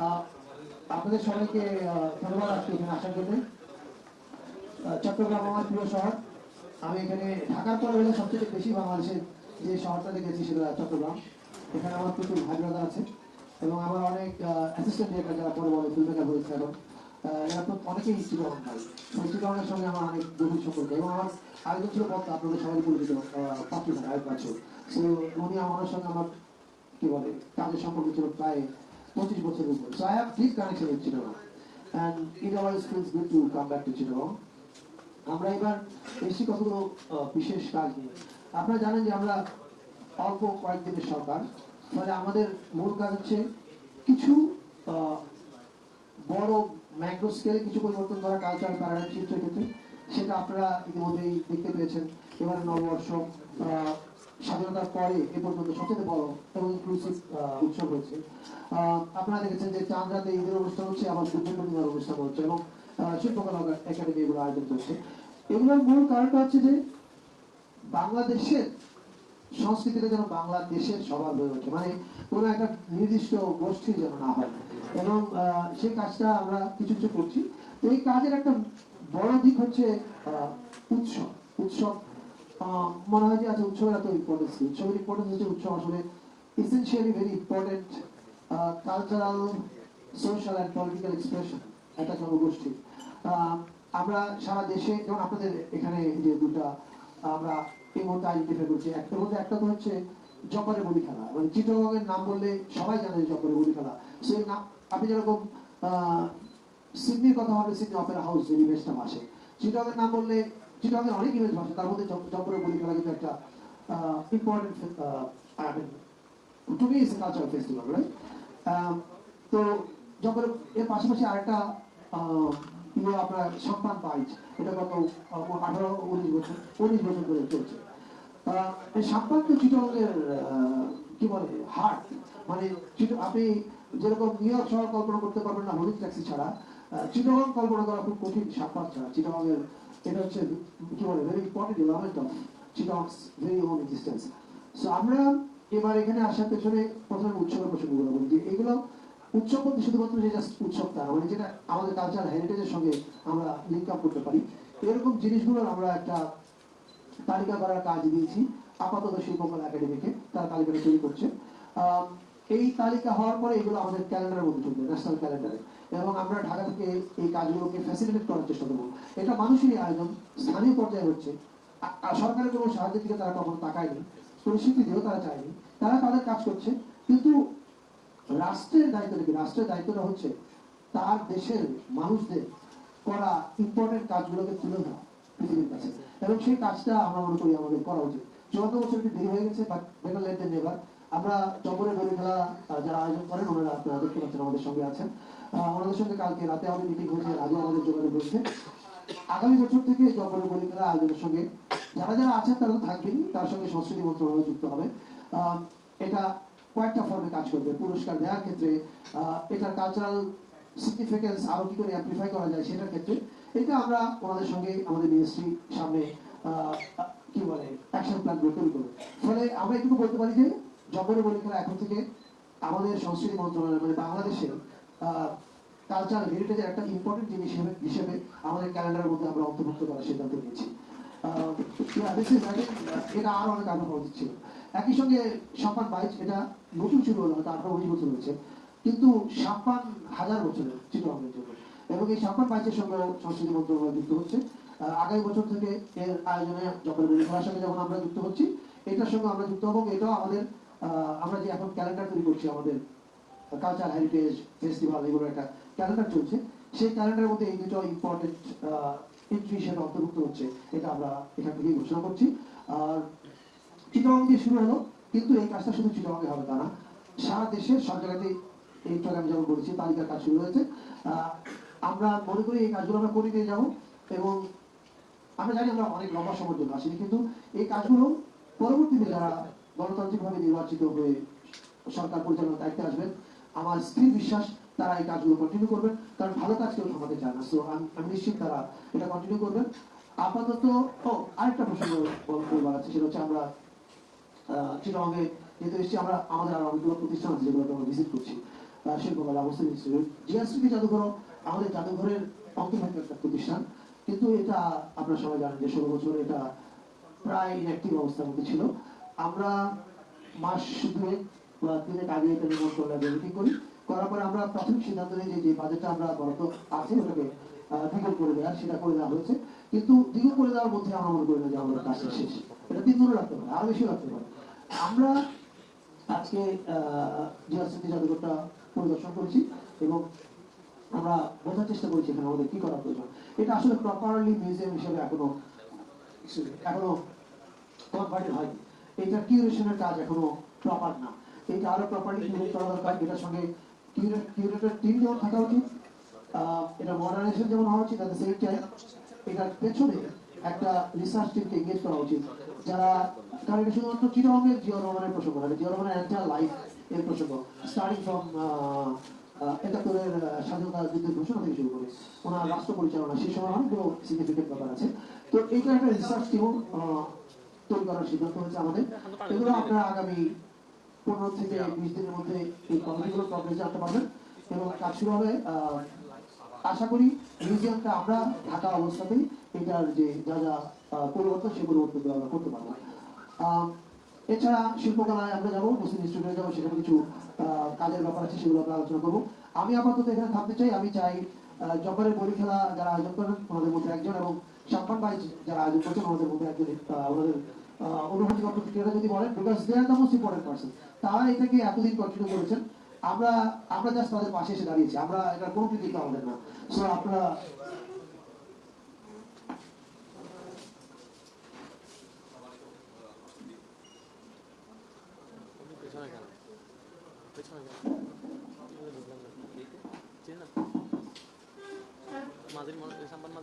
আপনাদের সবাইকে ধন্যবাদ আজকে এখানে আসার জন্য। চট্টগ্রাম আমার প্রিয় শহর। আমি এখানে ঢাকার পর হলে সবচেয়ে বেশি বাংলাদেশের যে শহরটা দেখেছি সেটা চট্টগ্রাম। এখানে আমার প্রচুর ভাই আছে এবং আমার অনেক অ্যাসিস্ট্যান্ট ডিরেক্টর যারা পরে বলে ফিল্ম মেকার হয়েছে এবং এরা তো অনেকেই চিরগণ ভাই সঙ্গে আমার অনেক গভীর সম্পর্ক এবং আমার আরেকজন ছিল পথ আপনাদের সবাই পরিচিত পাত্র ভাই, আরেক বছর সো উনি আমার সঙ্গে আমার, কি বলে, কাজের সম্পর্ক ছিল প্রায় পঁচিশ বছরের উপর। So I have deep connection with Chittagong and it always feels good to come back to Chittagong আমরা এবার এসেছি কতগুলো বিশেষ কাজ নিয়ে আপনারা জানেন যে আমরা অল্প কয়েকদিনের সরকার। ফলে আমাদের মূল কাজ হচ্ছে কিছু বড় ম্যাক্রো স্কেলে কিছু পরিবর্তন করা কালচার প্যারাডাইম শিফটের ক্ষেত্রে। সেটা আপনারা ইতিমধ্যেই দেখতে পেয়েছেন। এবারে নববর্ষ স্বাধীনতার পরে এ পর্যন্ত সবচেয়ে বড় এবং ইনক্লুসিভ উৎসব হয়েছে। আপনারা দেখেছেন যে চাঁদ রাতে ঈদের অনুষ্ঠান হচ্ছে, আবার বুদ্ধ পূর্ণিমার অনুষ্ঠান হচ্ছে এবং শিল্পকলা একাডেমি এগুলো আয়োজন করছে। এগুলোর মূল কারণটা হচ্ছে যে বাংলাদেশের সংস্কৃতিটা যেন বাংলাদেশের সবার হয়ে ওঠে। মানে কোনো একটা নির্দিষ্ট গোষ্ঠী যেন না হয়। এবং সেই কাজটা আমরা কিছু কিছু করছি। তো এই কাজের একটা বড় দিক হচ্ছে উৎসব। উৎসব মনে হয় যে এত ইম্পর্টেন্স উৎসবের ইম্পর্টেন্স হচ্ছে উৎসব আসলে very important cultural social and political expression একটা জনগোষ্ঠী আমরা সারা দেশে, যেমন আপনাদের এখানে যে দুটা, আমরা এই আইডেন্টিফাই করছি। মধ্যে একটা তো হচ্ছে জকরে বলি খেলা। মানে চিত্রগঙ্গের নাম বললে সবাই জানে যে জকরে বলি খেলা। সেই নাম আপনি যেরকম সিডনির কথা হবে সিডনি অপেরা হাউস যে ইমেজটা ভাসে চিটগের নাম বললে চিটগের অনেক ইমেজ ভাসে তার মধ্যে জকরে বলি কিন্তু একটা ইম্পর্টেন্ট টু ফেস্টিভ্যাল রাইট তো এর পাশাপাশি আরেকটা ইয়ে আপনার সন্তান পাইজ এটা গত আঠারো, উনিশ বছর উনিশ বছর ধরে চলছে। কি বলে হার্ট মানে আপনি যেরকম নিউ ইয়র্ক শহর কল্পনা করতে পারবেন না, হলুদ ট্যাক্সি ছাড়া চিটগং কল্পনা করা খুব কঠিন সাপ্তাহ ছাড়া। চিটগংয়ের এটা হচ্ছে কি বলে very important element of Chittagong's very own existence so আমরা এবার এখানে আসার পেছনে প্রথমে উৎসবের প্রসঙ্গগুলো বলি। এগুলো উৎসব বলতে শুধুমাত্র যে জাস্ট উৎসব তা মানে যেটা আমাদের কালচার হেরিটেজের সঙ্গে আমরা লিঙ্ক আপ করতে পারি। এরকম জিনিসগুলোর আমরা একটা তালিকা করার কাজ দিয়েছি। আপাতত শিল্পকলা একাডেমিকে তারা তালিকাটা তৈরি করছে। এই তালিকা হওয়ার পরে এগুলো আমাদের ক্যালেন্ডারের মধ্যে চলবে ন্যাশনাল ক্যালেন্ডারে এবং আমরা ঢাকা থেকে এই কাজগুলোকে ফ্যাসিলিটেট করার চেষ্টা করব। এটা মানুষেরই আয়োজন, স্থানীয় পর্যায়ে হচ্ছে। সরকারের কোনো সাহায্যের দিকে তারা কখনো তাকায়নি, কোনো স্বীকৃতিও তারা চায়নি। তারা তাদের কাজ করছে, কিন্তু রাষ্ট্রের দায়িত্ব নাকি রাষ্ট্রের দায়িত্বটা হচ্ছে তার দেশের মানুষদের করা ইম্পর্টেন্ট কাজগুলোকে তুলে ধরা পৃথিবীর কাছে। এবং সেই কাজটা আমরা মনে করি আমাদের করা উচিত। চুয়ান্ন বছর একটু দেরি হয়ে গেছে বাট বেটার লেট দেন আমরা জঙ্গলের বলি খেলা যারা আয়োজন করেন, ওনারা আপনারা দেখতে পাচ্ছেন আমাদের সঙ্গে আছেন। ওনাদের সঙ্গে কালকে রাতে আমাদের মিটিং হয়েছে আজও আমাদের যোগাযোগ হয়েছে আগামী বছর থেকে জঙ্গলের বলি আয়োজনের সঙ্গে যারা যারা আছেন তারা তো থাকবেনই তার সঙ্গে সংস্কৃতি মন্ত্রণালয় যুক্ত হবে। এটা কয়েকটা ফর্মে কাজ করবে, পুরস্কার দেওয়ার ক্ষেত্রে এটার কালচারাল সিগনিফিকেন্স আরও কি করে অ্যাম্প্লিফাই করা যায় সেটার ক্ষেত্রে, এটা আমরা ওনাদের সঙ্গে আমাদের মিনিস্ট্রি সামনে কি বলে অ্যাকশন প্ল্যানগুলো তৈরি করব ফলে আমরা এটুকু বলতে পারি যে জঙ্গলের বলি এখন থেকে আমাদের সংস্কৃতি মন্ত্রণালয় মানে বাংলাদেশের কালচার হেরিটেজের একটা ইম্পর্টেন্ট জিনিস হিসেবে আমাদের ক্যালেন্ডারের মধ্যে আমরা অন্তর্ভুক্ত করার সিদ্ধান্ত নিয়েছি। এটা আরও অনেক আগে হওয়া উচিত ছিল। একই সঙ্গে সাম্পান এটা নতুন শুরু হলো আঠারো বছর হয়েছে। কিন্তু সাম্পান হাজার বছরের জন্য। এবং এই সাম্পান বাইচের সঙ্গে সংস্কৃতি মন্ত্রণালয় যুক্ত হচ্ছে। আগামী বছর থেকে এর আয়োজনে খেলার সঙ্গে যখন আমরা যুক্ত হচ্ছি, এটার সঙ্গে আমরা যুক্ত হব এটাও আমাদের আমরা যে এখন ক্যালেন্ডার তৈরি করছি আমাদের কালচার হেরিটেজ ফেস্টিভ্যাল এগুলো একটা ক্যালেন্ডার চলছে। সেই ক্যালেন্ডারের মধ্যে এই দুটো ইম্পর্টেন্ট এন্ট্রি হিসেবে অন্তর্ভুক্ত হচ্ছে, এটা আমরা এখান থেকেই ঘোষণা করছি। আর চিটগাং দিয়ে শুরু হলো, কিন্তু এই কাজটা শুধু চিটগাঙে হবে তা না। সারা দেশে সব জায়গাতেই এই আমি যেমন বলেছি, তালিকার কাজ শুরু হয়েছে। আমরা মনে করি এই কাজগুলো আমরা করে দিয়ে যাব এবং আমরা জানি আমরা অনেক লম্বা সময়ের জন্য আসিনি, কিন্তু এই কাজগুলো পরবর্তীতে যারা গণতান্ত্রিকভাবে নির্বাচিত হয়ে সরকার পরিচালনার দায়িত্বে আসবেন আমার স্থির বিশ্বাস, তারা এই কাজগুলো কন্টিনিউ করবেন। কারণ ভালো কাজ কেউ থামাতে চায় না। সো আমি নিশ্চিত তারা এটা কন্টিনিউ করবেন। আপাতত, ও, আরেকটা প্রসঙ্গ বল- বলবার আছে। সেটা হচ্ছে আমরা যেহেতু এসেছি, আমরা আমাদের অনেকগুলো প্রতিষ্ঠান আছে যেগুলো আমরা ভিজিট করছি। শিল্পকলা মুসলিম ইনস্টিটিউট জাদুঘর আমাদের জাদুঘরের অন্তর্ভুক্ত একটা প্রতিষ্ঠান। কিন্তু এটা আপনারা সবাই জানেন যে ষোলো বছর এটা প্রায় ইনঅ্যাক্টিভ অবস্থার মধ্যে ছিল। আমরা মাস দুয়েক তিনেক আগে এটা নিমন্ত্রণ মিটিং করি। করার পরে আমরা প্রাথমিক সিদ্ধান্ত নিই যে বাজেটটা আমরা বরাদ্দ আছে, ওটাকে দ্বিগুণ করে দেওয়ার, সেটা করে দেওয়া হয়েছে। কিন্তু দ্বিগুণ করে দেওয়ার মধ্যে আমরা মনে করি না যে আমাদের কাজটা শেষ। এটা তিন রাখতে পারে আরও বেশি রাখতে পারে আমরা আজকে জিয়াস্মৃতি জাদুঘরটা পরিদর্শন করেছি এবং আমরা বোঝার চেষ্টা করেছি এখানে আমাদের কি করা প্রয়োজন। এটা আসলে প্রপারলি মিউজিয়াম হিসেবে এখনও এখনও কনভার্টেড হয়নি। এটা কিউরেশনের কাজ এখনও প্রপার না। এটা আরও প্রপারলি কিউরেট করা দরকার এটার সঙ্গে কিউরেটর টিম যেমন থাকা উচিত এটা মডার্নাইজেশন যেমন হওয়া উচিত the same time এটার পেছনে একটা রিসার্চ টিমকে এঙ্গেজ করা উচিত। যারা কারণ এটা শুধুমাত্র চিরঙ্গের জিয়া রহমানের প্রসঙ্গ না জিয়া রহমানের এন্টার লাইফ এর প্রসঙ্গ। স্টার্টিং ফ্রম একাত্তরের স্বাধীনতা যুদ্ধের ঘোষণা থেকে শুরু করে ওনার রাষ্ট্র পরিচালনা সেই সময় অনেকগুলো সিগনিফিকেন্ট ব্যাপার আছে। তো এইটা একটা রিসার্চ টিমও তৈরি করার সিদ্ধান্ত হয়েছে আমাদের। এগুলো আপনারা আগামী পনেরো থেকে বিশ দিনের মধ্যে এই কমিটিগুলো জানতে পারবেন। এবং কাজ শুরু হবে আশা করি মিউজিয়ামটা আমরা ঢাকা অবস্থাতেই এটার যে যা যা পরিবর্তন সেই পরিবর্তন আমরা করতে পারব। এছাড়া শিল্পকলায় আমরা যাব মুসলিম ইনস্টিটিউটে যাব সেখানে কিছু কাজের ব্যাপার আছে সেগুলো আমরা আলোচনা করব। আমি আপাতত এখানে থাকতে চাই। আমি চাই জব্বারের বলি খেলা যারা আয়োজন করেন ওনাদের মধ্যে একজন এবং সম্মান ভাই যারা আয়োজন করছেন ওনাদের মধ্যে একজন ওনাদের প্রতিক্রিয়াটা যদি বলেন because they are the most important person তারা এটাকে এতদিন কন্টিনিউ করেছেন। আমরা আমরা জাস্ট তাদের পাশে এসে দাঁড়িয়েছি। আমরা এটা কোনো কৃতিত্ব আমাদের না। সো আপনারা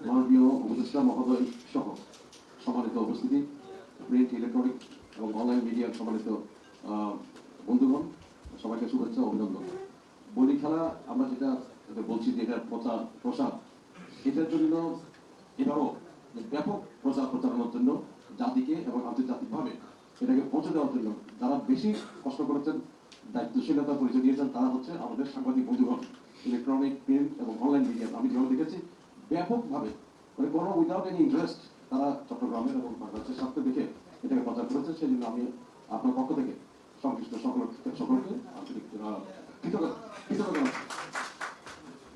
মাননীয় উপদেষ্টা মহোদয় সহ সম্মানিত উপস্থিতি। প্রিন্ট ইলেকট্রনিক এবং অনলাইন মিডিয়ার সম্মানিত বন্ধুগণ, সবাইকে শুভেচ্ছা অভিনন্দন। বলি খেলা, আমরা যেটা যেটা বলছি যে এটার প্রচার প্রসার, এটার জন্য এবারও ব্যাপক প্রচার প্রচারণার জন্য জাতিকে এবং আন্তর্জাতিকভাবে এটাকে পৌঁছে দেওয়ার জন্য যারা বেশি কষ্ট করেছেন, দায়িত্বশীলতা পরিচয় দিয়েছেন, তারা হচ্ছে আমাদের সাংবাদিক বন্ধুগণ। ইলেকট্রনিক প্রিন্ট এবং অনলাইন মিডিয়া আমি যেমন দেখেছি, ব্যাপকভাবে মানে কোনো উইদাউট এনি ইন্টারেস্ট তারা চট্টগ্রামের এবং বাংলাদেশের স্বার্থে দেখে এটাকে প্রচার করেছে সেই জন্য আমি আপনার পক্ষ থেকে সংশ্লিষ্ট সকল সকলকে আন্তরিক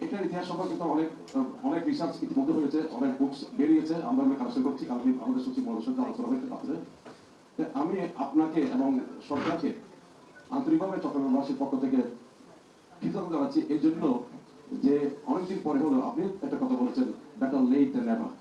এটার ইতিহাস সম্পর্কে তো অনেক অনেক রিসার্চ ইতিমধ্যে হয়েছে, অনেক বুকস বেরিয়েছে, আমরা কালেকশন করছি কালকে আমাদের সচিব মহোদয়ের সঙ্গে আলোচনা হয়েছে, তাতে। আমি আপনাকে এবং সরকারকে আন্তরিকভাবে চট্টগ্রামবাসীর পক্ষ থেকে কৃতজ্ঞতা জানাচ্ছি এই জন্য যে অনেকদিন পরে হলো, আপনি একটা কথা বলেছেন ব্যাটার লেট নেভার